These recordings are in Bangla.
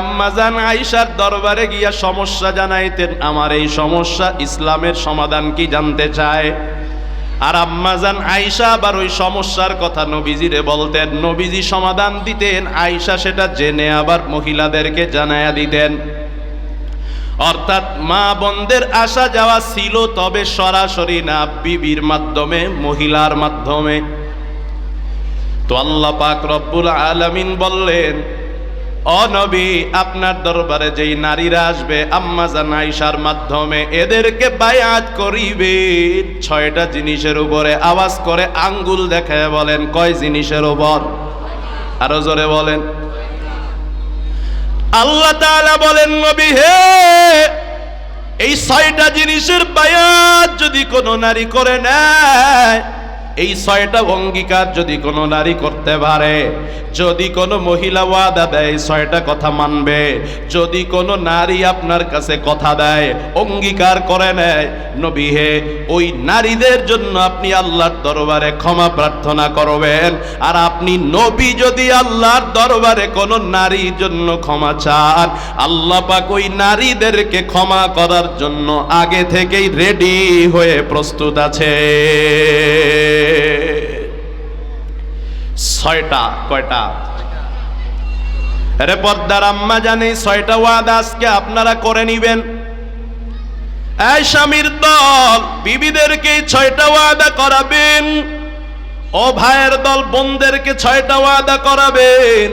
আম্মাজান আইসার দরবারে গিয়া সমস্যা জানাইতেন, আমার এই সমস্যা ইসলামের সমাধান কি জানতে চায়? আর আম্মাজান আয়সা আবার ওই সমস্যার কথা নবীজিরে বলতেন, নবীজি সমাধান দিতেন আয়সা সেটা জেনে আবার মহিলাদেরকে জানায়া দিতেন। অর্থাৎ মা বন্ধের আসা যাওয়া ছিল তবে সরাসরি না, বিবির মাধ্যমে, মহিলার মাধ্যমে। তো আল্লাহ পাক রব্বুল আলামিন বললেন অনবী আপনার দরবারে যেই নারীরা আসবে আম্মাজান আইসার মাধ্যমে এদেরকে বায়াত করিবে। ছয়টা জিনিসের উপরে আওয়াজ করে আঙ্গুল দেখায় বলেন, কয় জিনিসের উপর? আরও জোরে বলেন। আল্লাহ তাআলা বলেন, নবী হে, এই ছয়টা জিনিসের বায়াত যদি কোনো নারী করে নেয় এই ছয়টা অঙ্গীকার যদি কোনো নারী করতে পারে, যদি কোনো মহিলা ওয়াদা দেয় ছয়টা কথা মানবে। যদি কোনো নারী আপনার কাছে কথা দেয়, অঙ্গীকার করে নেয়, নবী হে, ওই নারীদের জন্য আপনি আল্লাহর দরবারে ক্ষমা প্রার্থনা করবেন। আর আপনি নবী যদি আল্লাহর দরবারে কোনো নারীর জন্য ক্ষমা চান, আল্লাহ পাক ওই নারীদেরকে ক্ষমা করার জন্য আগে থেকেই রেডি হয়ে প্রস্তুত আছে। ছয়টা, কয়টা? আরে পর্দার আম্মা জানে ছয়টা ওয়াদা আজকে আপনারা করে নিবেন। এই স্বামীর দল, বিবিদেরকে ছয়টা ওয়াদা করাবেন। ও ভাইয়ের দল, বোনদেরকে ছয়টা ওয়াদা করাবেন।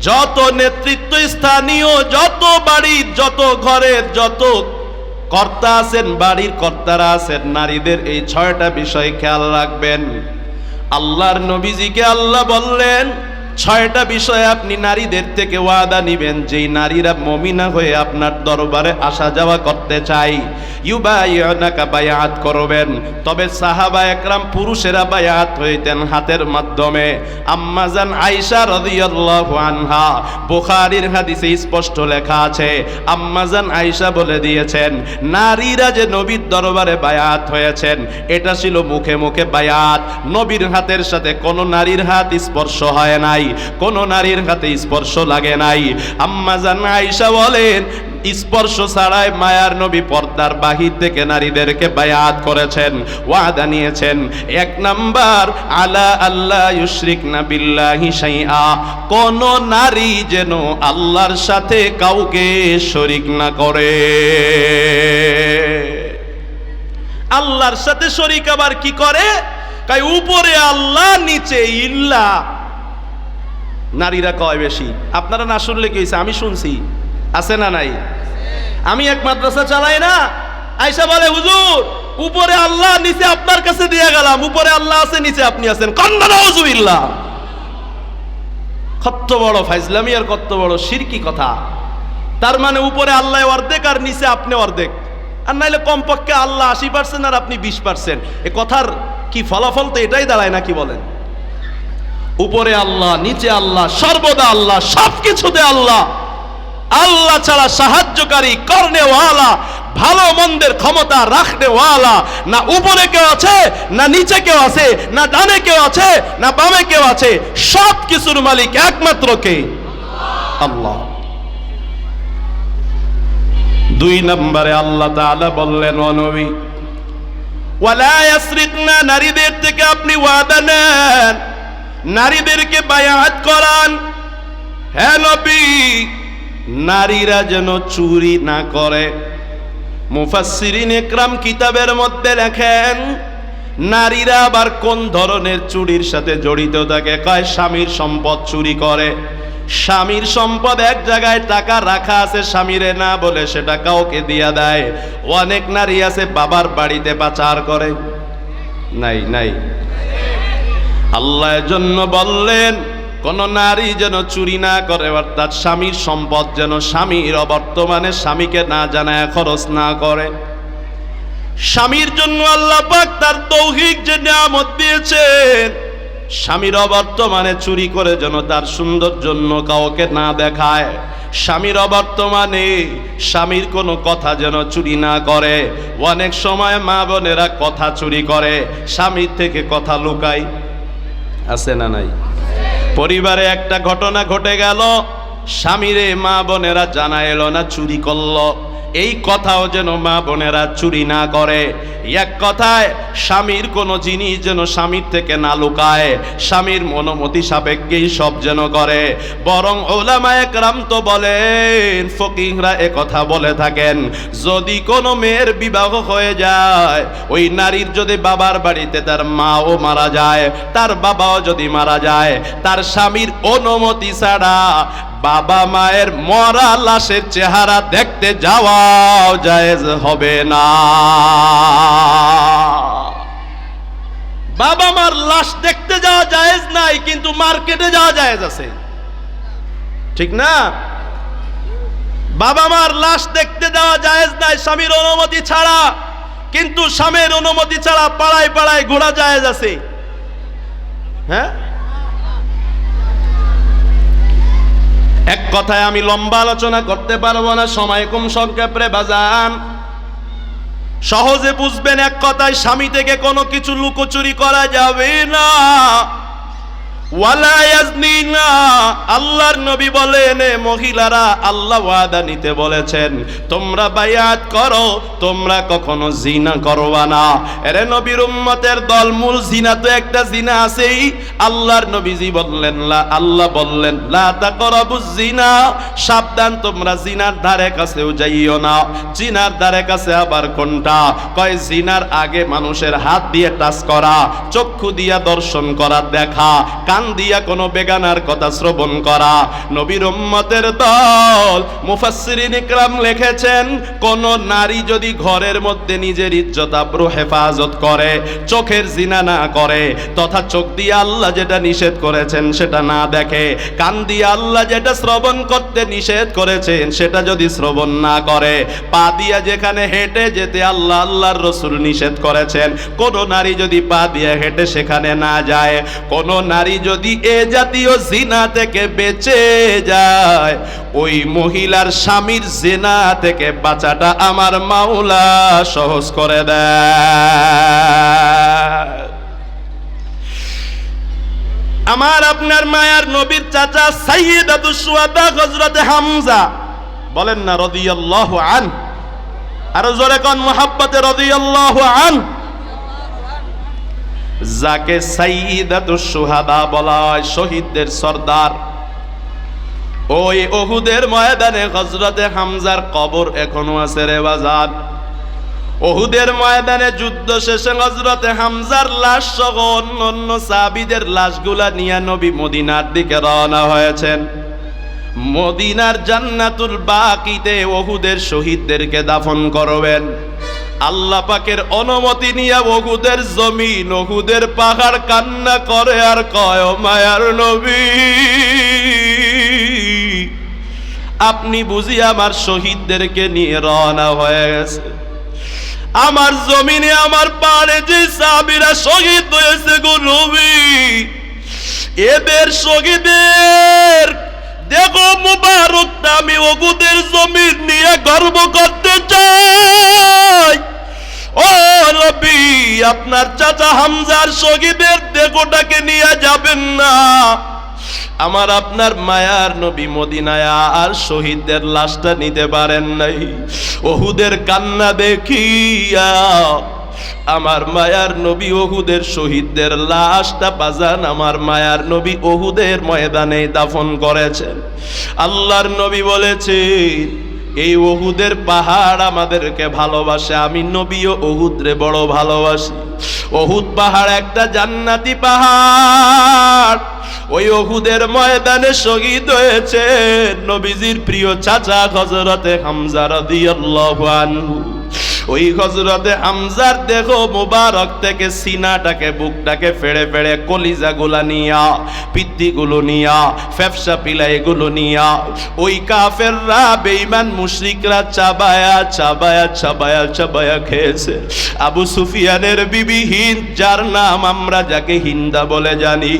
যত নেতৃত্ব স্থানীয়, যত বাড়ির, যত ঘরের, যত কর্তা আছেন, বাড়ির কর্তারা আছেন, নারীদের এই ছয়টা বিষয় খেয়াল রাখবেন। আল্লাহর নবীজিকে আল্লাহ বললেন ছয়টা বিষয়ে আপনি নারীদের থেকে ওয়াদা নিবেন, যেই নারীরা মমিনা হয়ে আপনার দরবারে আসা যাওয়া করতে চাই ইউবাইয়ানাকা বায়াত করবেন। তবে সাহাবা একরাম পুরুষেরা বায়াত হইতেন হাতের মাধ্যমে। আম্মাজান আয়েশা রাদিয়াল্লাহু আনহা, বুখারীর হাদিসে স্পষ্ট লেখা আছে। আম্মাজান আয়েশা বলে দিয়েছেন, নারীরা যে নবীর দরবারে বায়াত হয়েছেন, এটা ছিল মুখে মুখে বায়াত। নবীর হাতের সাথে কোনো নারীর হাত স্পর্শ হয় নাই। কোনো নারীর হাতে স্পর্শ লাগে নাই। আম্মাজান আয়েশা বলেন, স্পর্শ ছাড়াই মায়ার নবী পর্দার বাহির থেকে নারীদেরকে বায়াত করেছেন, ওয়াদা নিয়েছেন। এক নাম্বার, আলা আল্লাহ ইউশরিক না বিল্লাহি শাইআ। কোন নারী যেন আল্লাহর সাথে কাউকে শরিক না করে। আল্লাহর সাথে শরিক আবার কি করে? কাই উপরে আল্লাহ, নিচে ইল্লা। নারীরা কয় বেশি? আপনারা না শুনলে কি হয়েছে? আমি শুনছি। আছে না নাই? আমি এক মাদ্রাসা চালাই না। আয়সা বলে, হুজুর, উপরে আল্লাহ, নিচে আপনার কাছে দিয়ে গেলাম। উপরে আল্লাহ আছে, নিচে আপনি আছেন। কন্যা নজুবিল্লাহ কত বড় ফাইজলামি আর কত বড় শিরকি কথা। তার মানে উপরে আল্লাহ অর্ধেক আর নিচে আপনি অর্ধেক। আর নাইলে কমপক্ষে আল্লাহ আশি পার্সেন্ট আর আপনি বিশ পার্সেন্ট এ কথার কি ফলাফল তো এটাই দাঁড়ায় নাকি বলেন? উপরে আল্লাহ, নিচে আল্লাহ, সর্বদা আল্লাহ সব কিছুতে আল্লাহ। আল্লাহ ছাড়া সাহায্যকারী, কর্নেওয়ালা, ভালো মন্দের ক্ষমতা রাখনেওয়ালা। না উপরে কেউ আছে, না নিচে কেউ আছে, না ডানে কেউ আছে, না বামে কেউ আছে সব কিছুর মালিক একমাত্র কে? আল্লাহ। দুই নম্বরে আল্লাহ তাআলা বললেন অনবী ওয়ালা ইয়াসরিকনা নারীদের থেকে আপনি ওয়াদা নেন। নারীদেরকে বায়াত করান। হ্যাঁ নবী, নারীরা যেন চুরি না করে। মুফাসসিরিন একরাম কিতাবের মধ্যে লেখেন, নারীরা আবার কোন ধরনের চুরির সাথে জড়িত থাকে? কয়, স্বামীর সম্পদ চুরি করে। স্বামীর সম্পদ এক জায়গায় টাকা রাখা আছে, স্বামীরে না বলে সেটা কাউকে দিয়া দেয়। অনেক নারী আছে, বাবার বাড়িতে পাচার করে। নাই নাই। আল্লাহ জন্য বললেন, কোন নারী যেন চুরি না করে, অর্থাৎ স্বামীর সম্পদ যেন স্বামীর অবর্তমানে স্বামীকে না জানায়, খরচ না করে। স্বামীর জন্য আল্লাহ পাক তার তৌহিক যে নিয়ামত দিয়েছেন, স্বামীর অবর্তমানে চুরি করে যেন তার সুন্দর জন্য কাউকে না দেখায়। স্বামীর অবর্তমানে স্বামীর কোনো কথা যেন চুরি না করে। অনেক সময় মা বোনেরা কথা চুরি করে, স্বামীর থেকে কথা লুকায়। আছে না নাই? পরিবারে একটা ঘটনা ঘটে গেল, স্বামীরে, মা বোনেরা জানা এলো না, চুরি করল। এই কথাও যেন মা বোনেরা চুরি না করে। এক কথায়, স্বামীর কোনো জিনিস যেন স্বামীর থেকে না লুকায়, স্বামীর মনোমতি সাপেক্ষেই সব যেন করে। বরং ওলামায়ে রাম তো বলেন ফকিংরা কথা বলে থাকেন, যদি কোনো মেয়ের বিবাহ হয়ে যায়, ওই নারীর যদি বাবার বাড়িতে তার মাও মারা যায়, তার বাবাও যদি মারা যায়, তার স্বামীর অনুমতি ছাড়া বাবা মায়ের মরা লাশের চেহারা দেখতে যাওয়াও জায়েজ হবে না। বাবা মার লাশ দেখতে যাওয়া জায়েজ নাই, কিন্তু মার্কেটে যাওয়া জায়েজ আছে। ঠিক না? বাবা মার লাশ দেখতে যাওয়া জায়েজ নাই, স্বামীর অনুমতি ছাড়া, কিন্তু স্বামীর অনুমতি ছাড়া পাড়ায় পাড়ায় ঘোরা জায়েজ আছে। হ্যাঁ? এক কথায় আমি লম্বা আলোচনা করতে পারব না, সময় কম, সংক্ষেপে বাজান। সহজে বুঝবেন এক কথায় স্বামী থেকে কোনো কিছু লুকোচুরি করা যাবে না। আল্লাহর নবী বলেন মহিলারা, আল্লাহ ওয়াদা নিতে বলেছেন। তোমরা বায়াত করো, তোমরা কখনো জিনা করবা না। এরে নবীর উম্মতের দল, মূল জিনা তো একটা জিনা আছেই। আল্লাহর নবীজি বললেন, লা, আল্লাহ বললেন, লা জিনা। সাবধান, তোমরা জিনার ধারে কাছেও যাইও না। জিনার ধারে কাছে আবার কোনটা? কয়, জিনার আগে মানুষের হাত দিয়ে টাচ করা, চক্ষু দিয়া দর্শন করা, দেখা। কান দিয়া কোনো বেগানার কথা শ্রবণ করা। নবীর উম্মতের দল মুফাসসিরিন ইকরাম লিখেছেন, কোন নারী যদি ঘরের মধ্যে নিজের ইজ্জত, আব্রু, হেফাজত করে, চোখের জিনা না করে, তথা চোখ দিয়ে আল্লাহ যেটা নিষেধ করেছেন সেটা না দেখে, কান দিয়ে আল্লাহ যেটা শ্রবণ করতে নিষেধ করেছেন সেটা যদি শ্রবণ না করে, পা দিয়া যেখানে হেঁটে যেতে আল্লাহ আল্লাহর রসুল নিষেধ করেছেন, কোন নারী যদি পা দিয়ে হেঁটে সেখানে না যায়, কোন নারী যদি এ জাতীয় জিনা থেকে বেঁচে যায়, ওই মহিলার স্বামীর জেনা থেকে বাঁচাটা আমার মাওলা সহজ করে দেয়। আমার আপনার মায়ার নবীর চাচা সাইয়দ আবু সুয়াদা হযরত হামজা বলেন না, রাদিয়াল্লাহু আন। আর জোরে কোন, মুহাব্বতে রাদিয়াল্লাহু আন। যাকে সুহাদা বলা হয়, শহীদদের সর্দার। ওই ওহুদের ময়দানে হজরতে হামজার কবর এখনও আছে রে বাজার ওহুদের ময়দানে যুদ্ধ শেষে হজরতে হামজার লাশ সহ অন্য অন্য সাবিদের লাশগুলা নিয়ে নবী মদিনার দিকে রওনা হয়েছেন। মদিনার জান্নাতুল বাকিতে ওহুদের শহীদদেরকে দাফন করবেন। আল্লাহ পাকের অনুমতি নিয়ে ওহুদের জমিন, ওহুদের পাহাড় কান্না করে আর কয় "ও মায়ার নবী, আপনি বুঝি আমার শহীদদেরকে নিয়ে রওনা হয়ে গেছে। আমার জমিনে, আমার পাড়ে যে সাবিরা শহীদ হয়েছে গো নবী, এদের শহীদের দেখো মুবারকটা আমি ওগুদের জমিন নিয়ে গর্ব করতে চাই। ও নবী আপনার চাচা হামজার শহীদের দেখোটাকে নিয়ে যাবেন না। আমার আপনার মায়ার নবী মদিনায় আর শহীদদের লাশটা নিতে পারেন নাই। ওহুদের কান্না দেখিয়া আমার মায়ার নবী ওহুদের শহীদদের লাশটা বাজান আমার মায়ার নবী ওহুদের ময়দানে দাফন করেছেন। আল্লাহর নবী বলেছেন এই ওহুদের পাহাড় আমাদেরকে ভালোবাসে। আমি নবীও ওহুদরে বড় ভালোবাসি। ওহুদ পাহাড় একটা জান্নাতি পাহাড়। ওই ওহুদের ময়দানে শহীদ হয়েছে নবীজির প্রিয় চাচা হজরতে হামজা রাদিয়াল্লাহু আনহু। ওই হজরতে হামজার দেখো মুবারক থেকে সিনাটাকে, বুকটাকে ফেড়ে ফেড়ে কলিজা গুলা নিয়া পিত্তি গুলো নিয়া ফেফসা পিলাই গুলো নিয়া, ওই কাফেররা বেঈমান মুশরিকরা চাবায়া চাবায়া চাবায়া চাবায়া খেয়েছে। আবু সুফিয়ানের বিবি হিন্দ যার নাম আমরা যাকে হিন্দা বলে জানি,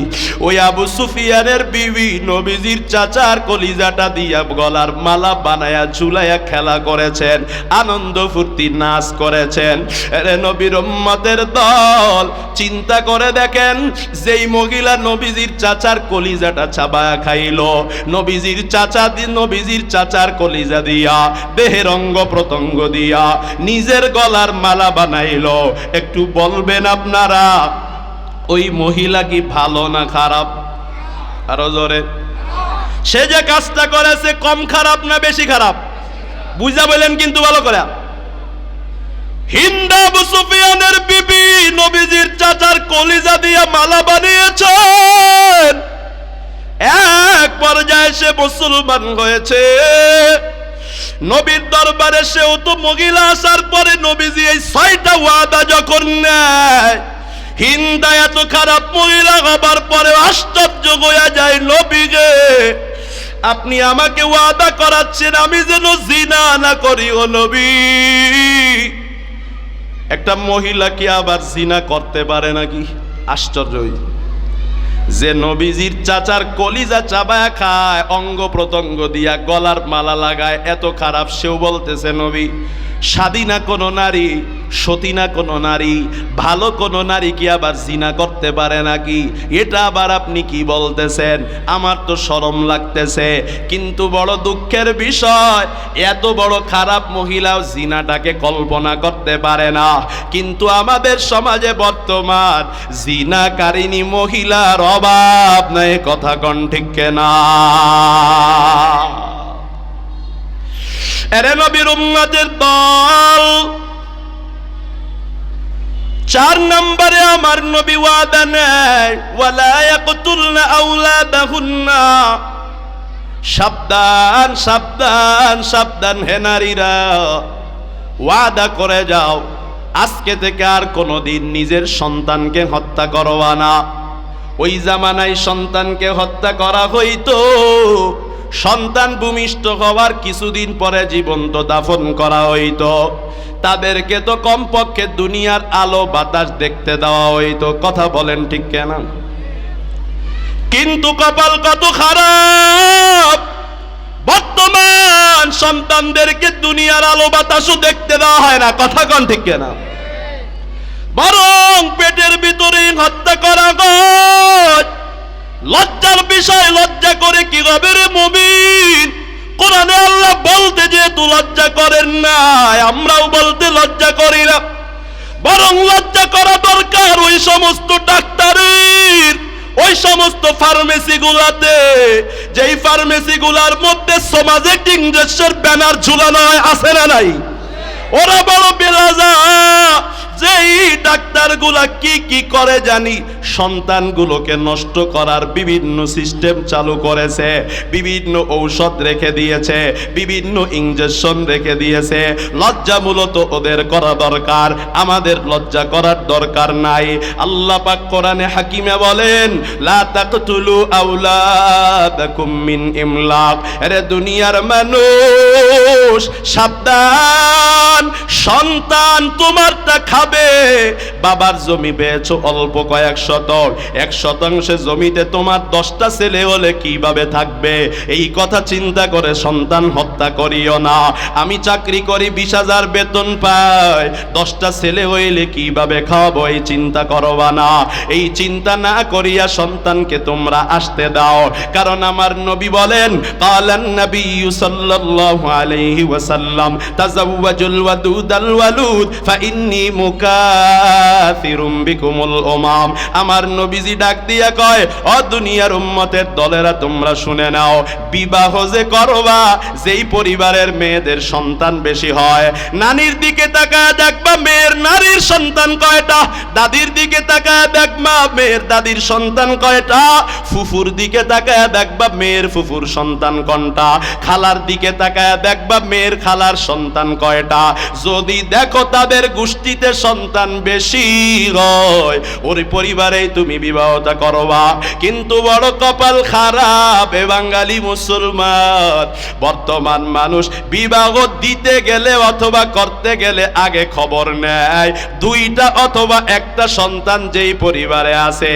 ওই আবু সুফিয়ানের বিবি নবীজির চাচার কলিজাটা দিয়া গলার মালা বানায়া চুলায়া খেলা করেছেন, আনন্দ ফুর্তি না নাচ করেছেন। আরে নবীর উম্মতের দল, চিন্তা করে দেখেন, যেই মহিলা নবীজির চাচার কলিজাটা চাবায়া খাইলো, নবীজির চাচা নবীজির চাচার কলিজা দিয়া, দেহের অঙ্গ প্রত্যঙ্গ দিয়া নিজের গলার মালা বানাইল। একটু বলবেন আপনারা, ওই মহিলা কি ভালো না খারাপ? আরও জোরে। সে যে কাজটা করেছে কম খারাপ না বেশি খারাপ? বুঝা বললেন কিন্তু ভালো করে। হিন্দা আবু সুফিয়ানের বিবি নবীজির চাচার কলিজা দিয়ে মালা বানিয়েছেন। এক পর্যায়ে সে মুসলমান হয়েছে। নবীর দরবারে সেও তো মহিলা পরে নবীজি এই ছয়টা ওয়াদা যখন নেয়, হিন্দা এত খারাপ মহিলা হবার পরে আশ্চর্য হয়ে যায় নবীগে আপনি আমাকে ওয়াদা করাচ্ছেন, আমি যেন জিনা না করি, ও নবী। একটা মহিলা কি আবার জিনা করতে পারে নাকি? আশ্চর্যই যে নবীজির চাচার কলিজা চাবায়া খায়, অঙ্গ প্রত্যঙ্গ দিয়া গলার মালা লাগায়, এত খারাপ সেও বলতেছে, নবী স্বাধীনা কোনো নারী সতীনা কোনো নারী, ভালো কোনো নারী কি আবার জিনা করতে পারে নাকি? এটা আবার আপনি কি বলতেছেন? আমার তো শরম লাগতেছে। কিন্তু বড় দুঃখের বিষয়, এত বড় খারাপ মহিলাও জিনাটাকে কল্পনা করতে পারে না। কিন্তু আমাদের সমাজে বর্তমান জিনাকারিনী মহিলার অভাব নাই, কথা কন ঠিক না এরে নবীর উম্মতের দল। চার নম্বরে আমার নবী ওয়াদা নেয়, ওয়ালা ইয়াকতুলনা আওলাদাহুন্না। সাবধান সাবধান সাবধান হে নারীরা, ওয়াদা করে যাও। আজকে থেকে আর কোনোদিন নিজের সন্তানকে হত্যা করবা না। ওই জামানায় সন্তানকে হত্যা করা হইতো। সন্তান ভূমিষ্ঠ হওয়ার কিছুদিন পরে জীবন্ত দাফন করা হইত। তাদেরকে তো কমপক্ষে দুনিয়ার আলো বাতাস দেখতে দেওয়া হইত। কথা বলেন ঠিক কেনা? কিন্তু কপাল কত খারাপ! বর্তমান সন্তানদেরকে দুনিয়ার আলো বাতাসও দেখতে দেওয়া হয় না। কথা কন ঠিক কেনা? বরং পেটের ভিতরে হত্যা করা গজ লজ্জার বিষয়, লজ্জা করে কি হবে রে মুমিন? কোরআনে আল্লাহ বলতে যেহেতু লজ্জা করেন না আমরাও বলতে লজ্জা করি না। বরং লজ্জা করা দরকার ওই সমস্ত ডাক্তারের, ওই সমস্ত ফার্মেসি গুলাতে যেই ফার্মেসি গুলার মধ্যে সমাজে ইঞ্জেকশন ব্যানার ঝুলানো হয়, আছে না নাই? ওরা বড় বেলাজা যেই ডাক্তারগুলা কি কি করে জানি, সন্তানগুলোকে নষ্ট করার বিভিন্ন সিস্টেম চালু করেছে, বিভিন্ন ঔষধ রেখে দিয়েছে, বিভিন্ন ইঞ্জেকশন রেখে দিয়েছে। লজ্জা মূলত ওদের করা দরকার, আমাদের লজ্জা করার দরকার নাই। আল্লাহ পাক কোরআনে হাকিমে বলেন, লা তাকতুলু আওলাদাকুম মিন ইমলাক। আরে দুনিয়ার মানুষ, সাবধান। সন্তান তোমারটা খাবে বাবার জমি পেয়েছ অল্প কয়েক শতক। এক শতাংশে জমিতে তোমার দশটা ছেলে হলে কীভাবে থাকবে? এই কথা চিন্তা করে সন্তান হত্যা করিও না। আমি চাকরি করি, বিশ হাজার বেতন পাই। দশটা ছেলে হইলে কীভাবে খাওয়াবো এই চিন্তা করবা না। এই চিন্তা না করিয়া সন্তানকে তোমরা আসতে দাও। কারণ আমার নবী বলেন, কালান নবী সাল্লাল্লাহু আলাইহি ওয়াসাল্লাম, তাজাওয়াজুল ওয়াদুদাল ওয়ালুদ, ফাইন্নী মুকাথিরুম বিকুমুল উমাম আমার নবীজি ডাক দিয়া কয় ও দুনিয়ার উম্মতের দলেরা, তোমরা শুনে নাও, বিবাহ যে করবা, যেই পরিবারের মেয়েদের সন্তান বেশি হয়। নানির দিকে তাকায় দেখবা মেয়ের নারীর সন্তান কয়টা? দাদির দিকে তাকায় দেখবা মেয়ের দাদির সন্তান কয়টা? ফুফুর দিকে তাকায় দেখবা মেয়ের ফুফুর সন্তান কোনটা? খালার দিকে তাকায় দেখবা মেয়ের খালার সন্তান কয়টা? যদি দেখো তাদের গোষ্ঠীতে সন্তান বেশি হয় ওর পরিবারে তুমি বিবাহটা করবা। কিন্তু বড় কপাল খারাপ, এ বাঙালি মুসলমান। বর্তমান মানুষ বিবাহ দিতে গেলে অথবা করতে গেলে আগে খবর নেয়। দুইটা অথবা একটা সন্তান যেই পরিবারে আছে,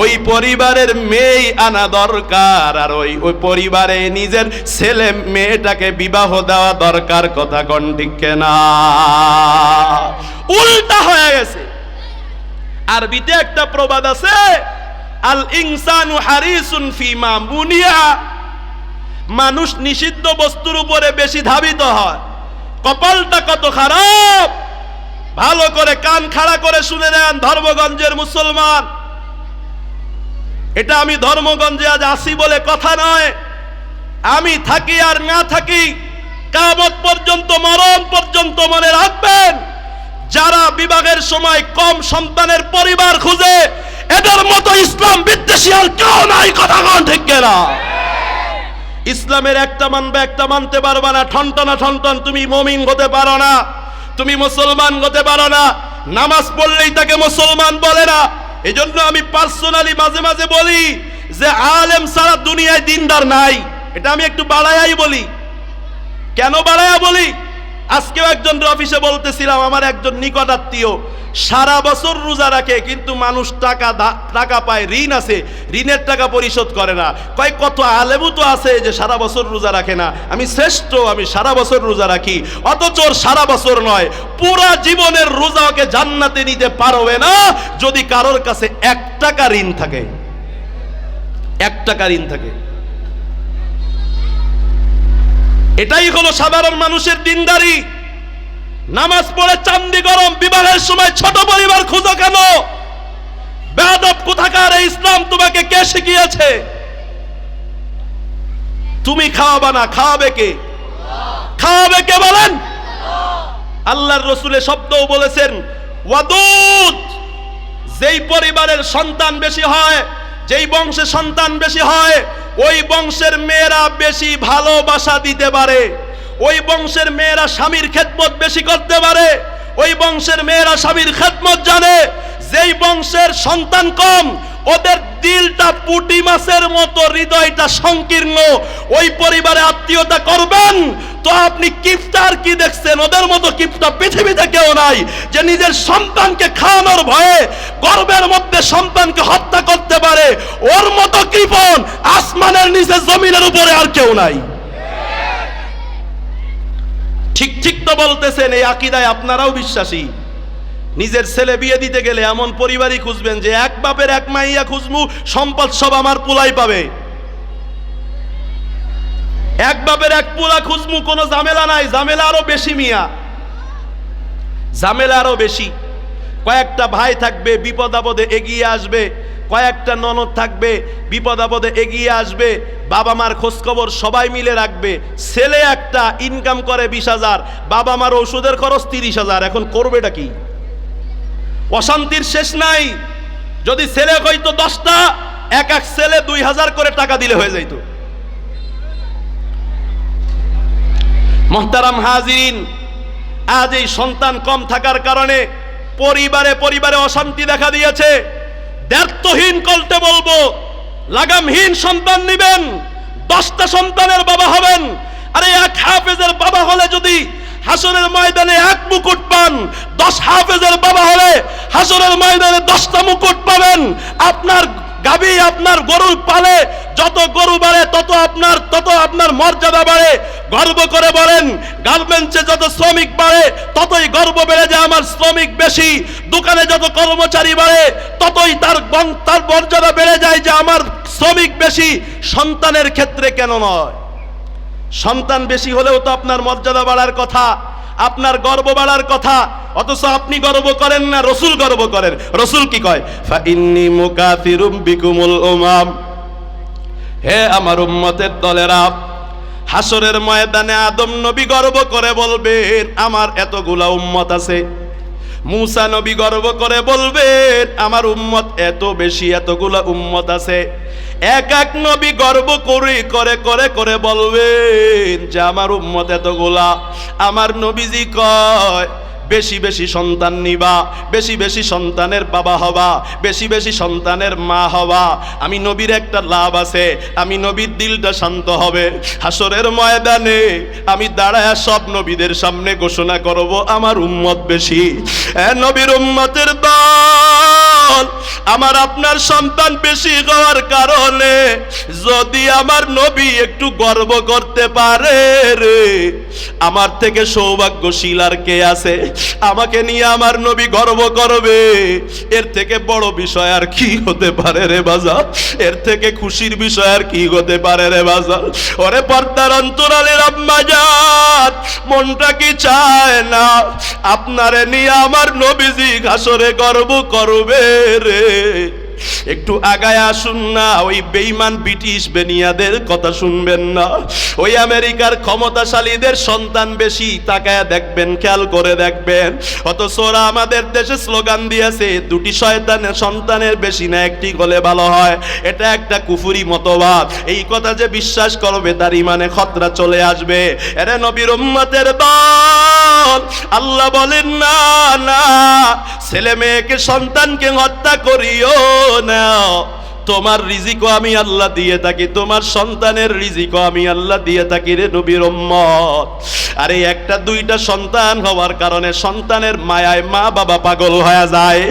ওই পরিবারের মেয়ে আনা দরকার। আর ওই ওই পরিবারে নিজের ছেলে মেয়েটাকে বিবাহ দেওয়া দরকার, কথা কোন ঠিক না উল্টা হয়ে গেছে। আরবিতে একটা প্রবাদ আছে, আল ইনসানু হারিসুন ফিমা মুনিয়া। মানুষ নিষিদ্ধ বস্তুর উপরে বেশি ধাবিত হয়। কপালটা কত খারাপ। ভালো করে কান খাড়া করে শুনে নেন ধর্মগঞ্জের মুসলমান। এটা আমি ধর্মগঞ্জে আজ আসি বলে কথা নয়। আমি থাকি আর না থাকি, কামত পর্যন্ত, মরণ পর্যন্ত মনে রাখবেন। যারা বিবাহের সময় কম সন্তানের পরিবার খুঁজে, এদের মতো ইসলাম বিদ্বেষী আর কেউ নাই, কথা কন ঠিক না ইসলামের একটা মানবে, একটা মানতে পারবা না। ঠনটনা ঠনটন তুমি মমিন হতে পারো না, তুমি মুসলমান হতে পারো না। নামাজ পড়লেই তাকে মুসলমান বলে না। এজন্য আমি পার্সোনালি মাঝে মাঝে বলি যে, আলেম সারা দুনিয়ায় দিনদার নাই। এটা আমি একটু বাড়াইয়াই বলি। কেন বাড়াইয়া বলি? আজকেও একজন অফিসে বলতেছিলাম, আমার একজন নিকট আত্মীয়, সারা বছর রোজা রাখে, কিন্তু মানুষ টাকা টাকা পায়, ঋণ আছে, ঋণের টাকা পরিশোধ করে না। কয়, কত আলেমও তো আছে যে সারা বছর রোজা রাখে না। আমি শ্রেষ্ঠ, আমি সারা বছর রোজা রাখি, অথচ সারা বছর নয়, পুরা জীবনের রোজা ওকে জান্নাতে নিতে পারবে না, যদি কারোর কাছে এক টাকা ঋণ থাকে। এক টাকা ঋণ থাকে। এটাই হলো সাধারণ মানুষের দিনদারি। নামাজ পড়ে চান্দি গরম, বিবাহের সময় ছোট পরিবার খুঁজো কেন? বেদব কোথাকার? এই ইসলাম তোমাকে কে শিখিয়েছে? তুমি খাওয়াবা না, খাওয়াবে কে? খাওয়াবে কে বলেন? আল্লাহর রসুলের শব্দও বলেছেন, ওয়াদুদ, যেই পরিবারের সন্তান বেশি হয়, যেই বংশে সন্তান বেশি হয় ওই বংশের মেয়েরা বেশি ভালোবাসা দিতে পারে। ওই বংশের মেয়েরা স্বামীর খেদমত বেশি করতে পারে। ওই বংশের মেয়েরা স্বামীর খেদমত জানে। যেই বংশের সন্তান কম, ওদের দিলটা পুটি মাছের মতো, হৃদয়টা সংকীর্ণ, ওই পরিবারে আত্মীয়তা করবেন? তো আপনি কিফটার কি দেখছেন? ওদের মতো কিফটা পৃথিবীতে কেউ নাই, যে নিজের সন্তানকে খাওয়ানোর ভয়ে গর্বের মধ্যে সন্তানকে হত্যা করতে পারে। ওর মতো কৃপণ আসমানের নিচে জমিনের উপরে আর কেউ নাই। ঠিক ঠিক তো বলতেছেন, এই আকিদায় আপনারাও বিশ্বাসী। নিজের ছেলে বিয়ে দিতে গেলে এমন পরিবারই খুঁজবেন যে এক বাপের এক মাইয়া খুঁজমু, সম্পদ সব আমার পোলাই পাবে। এক বাপের এক পোলা খুঁজমু, কোনো ঝামেলা নাই, ঝামেলা আরও বেশি মিয়া। ঝামেলা আরও বেশি। কয়েকটা ভাই থাকবে, বিপদ আপদে এগিয়ে আসবে। কয়েকটা ননদ থাকবে, বিপদ আপদে এগিয়ে আসবে। বাবা মার খোঁজখবর সবাই মিলে রাখবে। ছেলে একটা ইনকাম করে বিশ হাজার, বাবা মার ওষুধের খরচ তিরিশ হাজার। এখন করবেটা কি? অশান্তির শেষ নাই। যদি ছেলে হইতো দশটা, এক এক ছেলে দুই হাজার করে টাকা দিলে হয়ে যাইত। মহতারাম হাজিরিন, আজ এই সন্তান কম থাকার কারণে পরিবারে পরিবারে অশান্তি দেখা দিয়েছে। দ্ব্যর্থহীন কলতে বলব, লাগামহীন সন্তান নিবেন, দশটা সন্তানের বাবা হবেন। আরে এক হাফেজের বাবা হলে যদি হাসরের ময়দানে এক মুকুট পান, দশ হাফেজের বাবা হলে হাসরের ময়দানে দশটা মুকুট পাবেন। আপনার গাবি, আপনার গরু পালে যত গরু বাড়ে, তত আপনার তত আপনার মর্যাদা বাড়ে। গর্ব করে বলেন, গার্মেন্টসে যত শ্রমিক বাড়ে, ততই গর্ব বেড়ে যায় আমার শ্রমিক বেশি। দোকানে যত কর্মচারী বাড়ে, ততই তার তার মর্যাদা বেড়ে যায় যে আমার শ্রমিক বেশি। সন্তানের ক্ষেত্রে কেন নয়? সন্তান বেশি হলেও তো আপনার মর্যাদা বাড়ার কথা, আপনার গর্ব বাড়ার কথা, অথচ আপনি গর্ব করেন না, রসুল গর্ব করেন। রসুল কি কয়? উমাম। হে আমার উম্মতের দলেরা হাসরের ময়দানে আদম নবী গর্ব করে বলবেন, আমার এতগুলা উম্মত আছে। মুসা নবী গর্ব করে বলবেন আমার উম্মত এত বেশি, এতগুলা উম্মত আছে। এক এক নবী গর্ব করে করে করে করে বলবেন যে, আমার উম্মত এতগুলা। আমার নবীজি কয় বেশি বেশি সন্তান নিবা, বেশি বেশি সন্তানের বাবা হবা, বেশি বেশি সন্তানের মা হবা। আমি নবীর একটা লাভ আছে, আমি নবীর দিলটা শান্ত হবে। হাসরের ময়দানে আমি দাঁড়ায় সব নবীদের সামনে ঘোষণা করব, আমার উম্মত বেশি। নবীর উম্মতের দল, আমার আপনার সন্তান বেশি হওয়ার কারণে যদি আমার নবী একটু গর্ব করতে পারে রে, আমার থেকে সৌভাগ্যশীল আর কে আছে? আমাকে নিয়ে আমার নবী গর্ব করবে। এর থেকে বড় বিষয় আর কি হতে পারে রে বাজার? এর থেকে খুশির বিষয় আর কি হতে পারে রে বাজার? ওরে পর্দার অন্তরালের রাম্মাজাত মনটা কি চায় না? আপনারে নিয়ে আমার নবীজি ঘাসরে গর্ব করবে রে। একটু আগায় আসুন না, ওই বেইমান ব্রিটিশ বেনিয়াদের কথা শুনবেন না। ওই আমেরিকার ক্ষমতাশালীদের সন্তান বেশি, তাকায় দেখবেন, খেয়াল করে দেখবেন। অথচ ওরা আমাদের দেশে স্লোগান দিয়েছে, দুটি শয়তানের সন্তানের বেশি না, একটি গলে ভালো হয়। এটা একটা কুফুরি মতবাদ। এই কথা যে বিশ্বাস করবে, তার ইমানে খতরা চলে আসবে। এরে নবীর উম্মতের দল, আল্লাহ বলেন, না না, ছেলে মেয়েকে, সন্তানকে হত্যা করিও না তোমার রিজিকও আমি আল্লাহ দিয়ে থাকি, তোমার সন্তানের রিজিকও আমি আল্লাহ দিয়ে থাকি রে নবীর উম্মত। আরে একটা দুইটা সন্তান হওয়ার কারণে সন্তানের মায়ায় মা বাবা পাগল হয়ে যায়,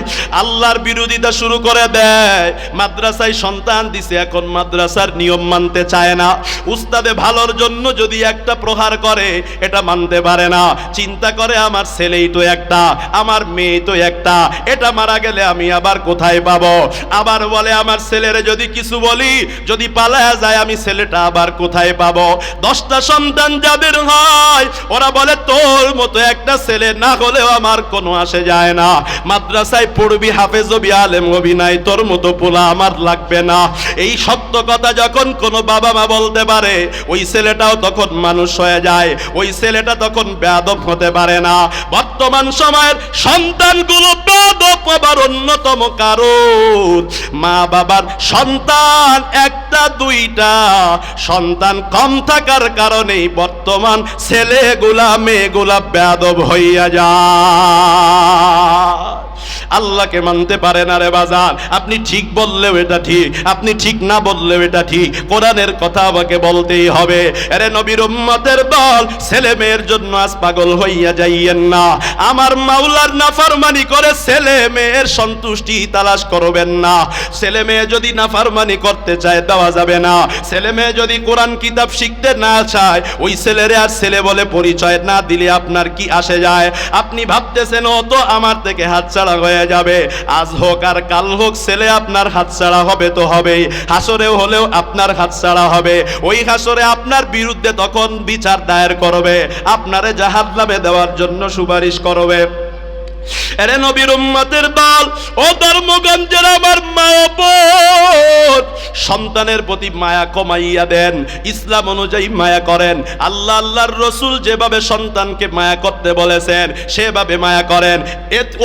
আল্লাহর বিরোধিতা শুরু করে দেয়। মাদ্রাসায় সন্তান দিছে, এখন মাদ্রাসার নিয়ম মানতে চায় না। উস্তাদে ভালোর জন্য যদি একটা প্রহার করে, এটা মানতে পারে না। চিন্তা করে, আমার ছেলেই তো একটা, আমার মেয়ে তো একটা, এটা মারা গেলে আমি আবার কোথায় পাবো? আবার বলে, আমার ছেলেরে যদি কিছু বলি, যদি পালায়া যায়, আমি ছেলেটা আবার কোথায় পাবো? দশটা সন্তান যাদের হয়, ওরা বলে, তোর মতো একটা ছেলে না হলেও আমার কোনো আসে যায় না। মাদ্রাসায় পড়বি, হাফেজ হবি, আলেম হবি নাই, তোর মতো পোলা আমার লাগবে না। এই সত্য কথা যখন কোনো বাবা মা বলতে পারে, ওই ছেলেটাও তখন মানুষ হয়ে যায়। ওই ছেলেটা তখন বেয়াদব হতে পারে না। বর্তমান সময়ের সন্তানগুলো বেয়াদব হবার অন্যতম কারণ মা বাবার সন্তান একটা, দুইটা। সন্তান কম থাকার কারণেই বর্তমান ছেলেগুলা মেয়েগুলা বেয়াদব হইয়া যায়। আল্লাহকে মানতে পারে না রে বাজার আপনি ঠিক বললেও এটা ঠিক, আপনি ঠিক না বললেও এটা ঠিক। কোরআনের কথা আমাকে বলতেই হবে। আরে নবীর উম্মতের দল, ছেলে মেয়ের জন্য আজ পাগল হইয়া যাইয়েন না। আমার মাওলার নাফরমানি করে ছেলে মেয়ের সন্তুষ্টি তালাশ করবেন না। ছেলে মেয়ে যদি নাফরমানি করতে চায়, দেওয়া যাবে না। ছেলে মেয়ে যদি কোরআন কিতাব শিখতে না চায়, ওই ছেলেরে আর ছেলে বলে পরিচয় না দিলে আপনার কি আসে যায়? আপনি ভাবতেছেন, ও তো আমার থেকে হাতছাড়া হয়ে যাবে। আজ হোক আর কাল হোক, ছেলে আপনার হাতছাড়া হবে তো হবেই। হাসরেও হলেও আপনার হাতছাড়া হবে। ওই হাসরে আপনার বিরুদ্ধে তখন বিচার দায়ের করবে। আপনারে জাহাজ লাভে দেওয়ার জন্য সুপারিশ করবে। এরে নবীর উম্মতের দল, ও ধর্মগঞ্জের আমার মা সন্তানের প্রতি মায়া কমাইয়া দেন, ইসলাম অনুযায়ী মায়া করেন। আল্লাহ আল্লাহর রসুল যেভাবে সন্তানকে মায়া করতে বলেছেন, সেভাবে মায়া করেন।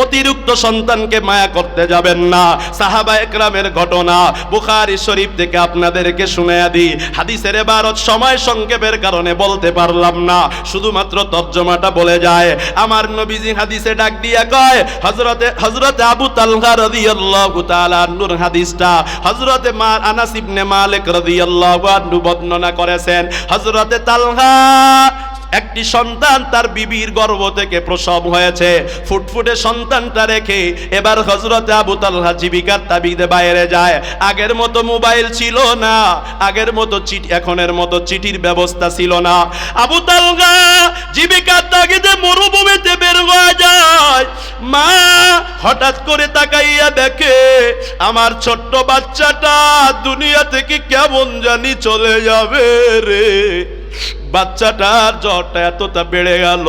অতিরিক্ত সন্তানকে মায়া করতে যাবেন না। সাহাবা একরামের ঘটনা, বুখারী শরীফ থেকে আপনাদেরকে শুনাইয়া দিই। হাদিসের এবারত সময় সংক্ষেপের কারণে বলতে পারলাম না, শুধুমাত্র তর্জমাটা বলে যায়। আমার নবীজি হাদিসে ডাক দিয়া কয়? হযরতে হযরতে আবু তালহা রাদিয়াল্লাহু তাআলা নূর হাদিসটা হজরতে মা আনাস ইবনে মালিক রাদিয়াল্লাহু আনহু বর্ণনা করেছেন। হজরতে তালহা একটি সন্তান তার বিবির গর্ভ থেকে প্রসব হয়েছে। ফুটফুটে সন্তানটা রেখে এবার হজরতে আবু তালহা জীবিকার তাবিদে বাইরে যায়। আগের মতো মোবাইল ছিল না, আগের মতো চিঠি, এখনের মতো চিঠির ব্যবস্থা ছিল না। আবু তালহা জীবিকার তাগিদে মরুভূমিতে বের হয়ে যায়। মা হঠাৎ করে তাকাইয়া দেখে, আমার ছোট্ট বাচ্চাটা দুনিয়া থেকে কেমন জানি চলে যাবে রে। বাচ্চাটার জ্বরটা এতটা বেড়ে গেল।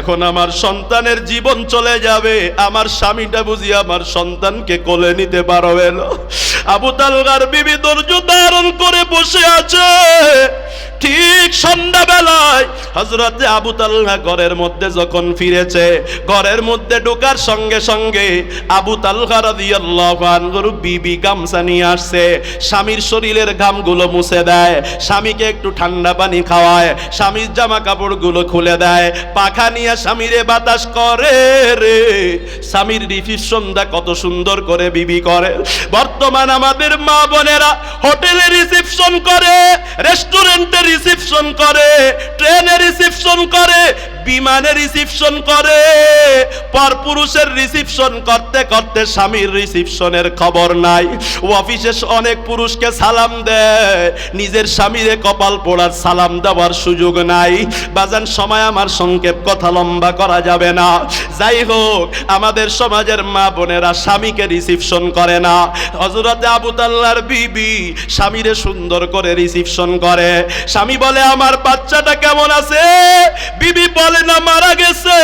এখন আমার সন্তানের জীবন চলে যাবে। আমার স্বামীটা বুঝি আমার সন্তানকে কোলে নিতে পারবে না। আবু তালগার বিবি ধৈর্য ধারণ করে বসে আছে। ঠিক সন্ধ্যাবেলায় হজরতে আবু তালহা ঘরের মধ্যে যখন ফিরেছে, ঘরের মধ্যে ঢোকার সঙ্গে সঙ্গে আবু আনহুর বিবি গামছা নিয়ে আসছে। স্বামীর শরীরের ঘামগুলো মুছে দেয়, স্বামীকে একটু ঠান্ডা পানি খাওয়ায়, স্বামীর জামা কাপড়গুলো খুলে দেয়। পাখা নিয়ে স্বামীরে বাতাস করে রে। স্বামীর রিসিপশনটা কত সুন্দর করে বিবি করে। বর্তমান আমাদের মা বোনেরা হোটেলে রিসিপশন করে রেস্টুরেন্টে রিসিপশন করে ট্রেনে রিসিপশন করে বিমানে রিসিপশন করে। পরপুরুষের রিসিপশন করতে করতে স্বামীর রিসিপশনের খবর নাই। অফিসে অনেক পুরুষকে সালাম দেয়। নিজের স্বামীরে কপাল পোড়ার সালাম দেওয়ার সুযোগ নাই। বাজান, সময় আমার সংক্ষেপ কথা লম্বা করা যাবে না। যাই হোক, আমাদের সমাজের মা বোনেরা স্বামীকে রিসিপশন করে না। হজরতে আবু তাল্লার বিবি স্বামীরে সুন্দর করে রিসিপশন করে। স্বামী বলে, আমার বাচ্চাটা কেমন আছে? বিবি বলে না মারা গেছে।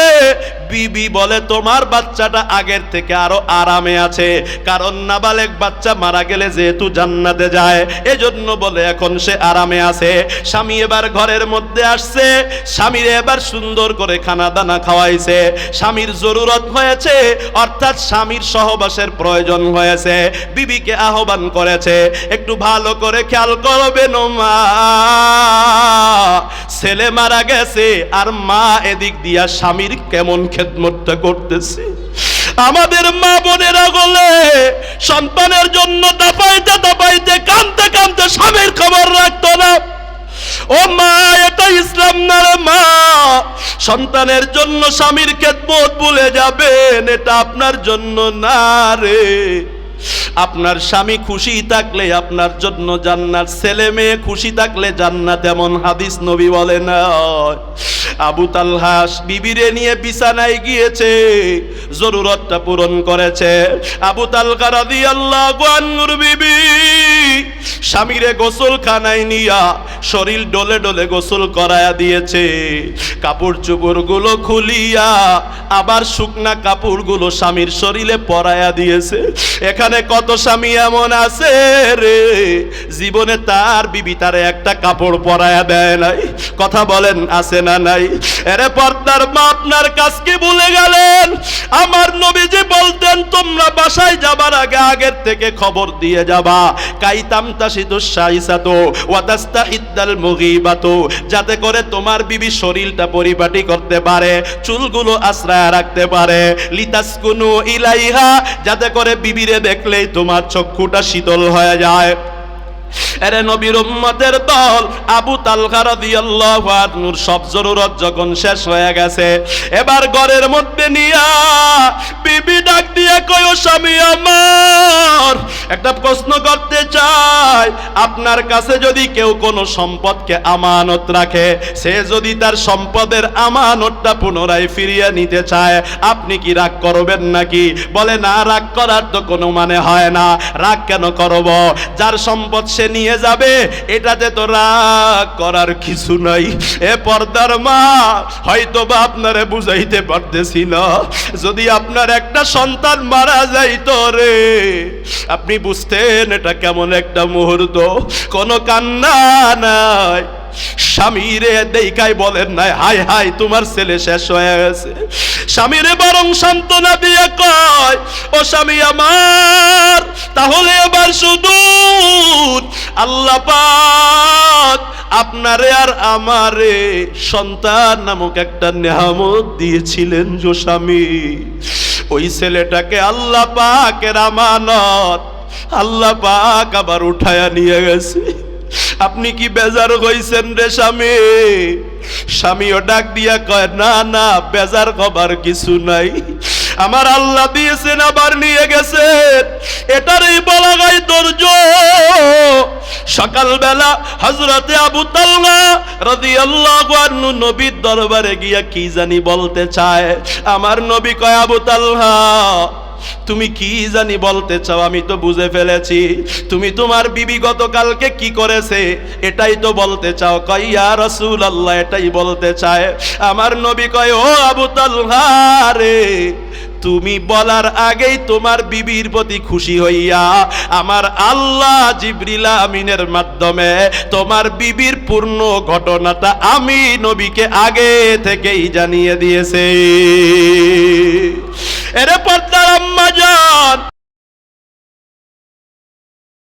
বিবি বলে, তোমার বাচ্চাটা আগের থেকে আরও আরামে আছে। কারণ নাবালেক বাচ্চা মারা গেলে যেহেতু জান্নাতে যায়, এজন্য বলে এখন সে আরামে আছে। স্বামী এবার ঘরের মধ্যে আসছে। স্বামীর এবার সুন্দর করে খানা দানা খাওয়াইছে। স্বামীর জরুরত হয়েছে, অর্থাৎ স্বামীর সহবাসের প্রয়োজন হয়েছে। বিবিকে আহ্বান করেছে, একটু ভালো করে খেয়াল করবে মা ছেলে মারা গেছে, আর মা এদিক দিয়া স্বামীর কেমন খেদমতটা করতেছে? আমাদের মা বোনেরা বলে, সন্তানের জন্য দাপাইতে দাপাইতে কানতে কানতে স্বামীর খবর রাখতো না। ও মা, এটা ইসলাম না রে মা। সন্তানের জন্য স্বামীর খেদমত ভুলে যাবেন, এটা আপনার জন্য না রে। আপনার স্বামী খুশি থাকলে আপনার জন্য জান্নাত, ছেলে মেয়ে খুশি থাকলে জান্নাত, এমন হাদিস নবী বলে না। আবু তালহাস বিবিরে নিয়ে বিছানায় গিয়েছে, জরুরতটা পূরণ করেছে। আবু তালকা আনহুর বিবি স্বামীরে গোসল খানায় নিয়া শরীর ডলে ডলে গোসল করায়া দিয়েছে। কাপড় চোপড়গুলো খুলিয়া আবার শুকনা কাপড়গুলো স্বামীর শরীরে পরায়া দিয়েছে। এখানে কত স্বামী এমন আছে রে। জীবনে তার বিবি তারে একটা কাপড় পরায়া দেয় নাই। কথা বলেন, আছে না নাই? এরে পর্দার মা আপনার কাজকে ভুলে গেলেন? আমার নবীজি বলতেন, তোমরা বাসায় যাবার আগে আগের থেকে খবর দিয়ে যাবা। কাইতাম তাসিদু সাইসাতো ওয়াতাস্তাহিদ্দাল মুগিবাতো। যাতে করে তোমার বিবি শরীরটা পরিপাটি করতে পারে, চুলগুলো আশ্রয় রাখতে পারে। লিতাসকুনু ইলাইহা, যাতে করে বিবিরে দেখলেই তোমার চক্ষুটা শীতল হয়ে যায়। এরে নবীর উম্মতের দল আবু তালহা রাদিয়াল্লাহু আনহুর সব জরুরত যখন শেষ হয়ে গেছে, এবার ঘরের মধ্যে নিয়া বিবি ডাক দিয়ে কয় "ও স্বামী আমার, একটা প্রশ্ন করতে চাই, আপনার কাছে যদি কেউ কোনো সম্পদকে আমানত রাখে, সে যদি তার সম্পদের আমানতটা পুনরায় ফিরিয়ে নিতে চায়, আপনি কি রাগ করবেন নাকি? বলে, না, রাগ করার তো কোনো মানে হয় না, রাগ কেন করব? যার সম্পদ সে নিয়ে যাবে, এটাতে তো রাগ করার কিছু নাই। এ পর্দার মা হয়তো বা আপনারে বুঝাইতে পারতেছি না যদি আপনার একটা সন্তান মারা যাইতো রে, আপনি বুঝতেন এটা কেমন একটা মুহূর্ত। কোনো কান্না নাই। স্বামীরে দেখাই বলেন নাই, হাই হাই, তোমার ছেলে শেষ হয়ে গেছে। স্বামীরে বরং সান্ত্বনা দিয়ে কয়, ও স্বামী আমার, তাহলে এবার শুধু আল্লাহ পাক আপনারে আর আমারে সন্তান নামক একটা নেহামত দিয়েছিলেন জো স্বামী, ওই ছেলেটাকে আল্লাহ পাকের আমানত, আল্লাহ পাক আবার উঠায়া নিয়ে গেছে। আপনি কি বেজার হইছেন রে স্বামী? স্বামীও ডাক দিয়া কয়, না না, বেজার হবার কিছু নাই। আমার আল্লাহ দিয়েছেন, আবার নিয়ে গেছেন এটারই বলা গাই ধৈর্য। সকালবেলা হজরতে আবু তাল্লা রাদিয়াল্লাহু আনহু নবীর দরবারে গিয়া কি জানি বলতে চায়। আমার নবী কয়, আবু তাল্লা তুমি কি জানি বলতে চাও, আমি তো বুঝে ফেলেছি। তুমি তোমার বিবি গতকালকে কি করেছে, এটাই তো বলতে চাও। কইয়া রসুল আল্লাহ এটাই বলতে চায়। আমার নবী কয়, ও আবু তালহা তুমি বলার আগেই তোমার বিবির প্রতি খুশি হইয়া আমার আল্লাহ জিবরিলা আমিনের মাধ্যমে তোমার বিবির পূর্ণ ঘটনাটা আমি নবীকে আগে থেকেই জানিয়ে দিয়েছে। এরে পর্দার আম্মা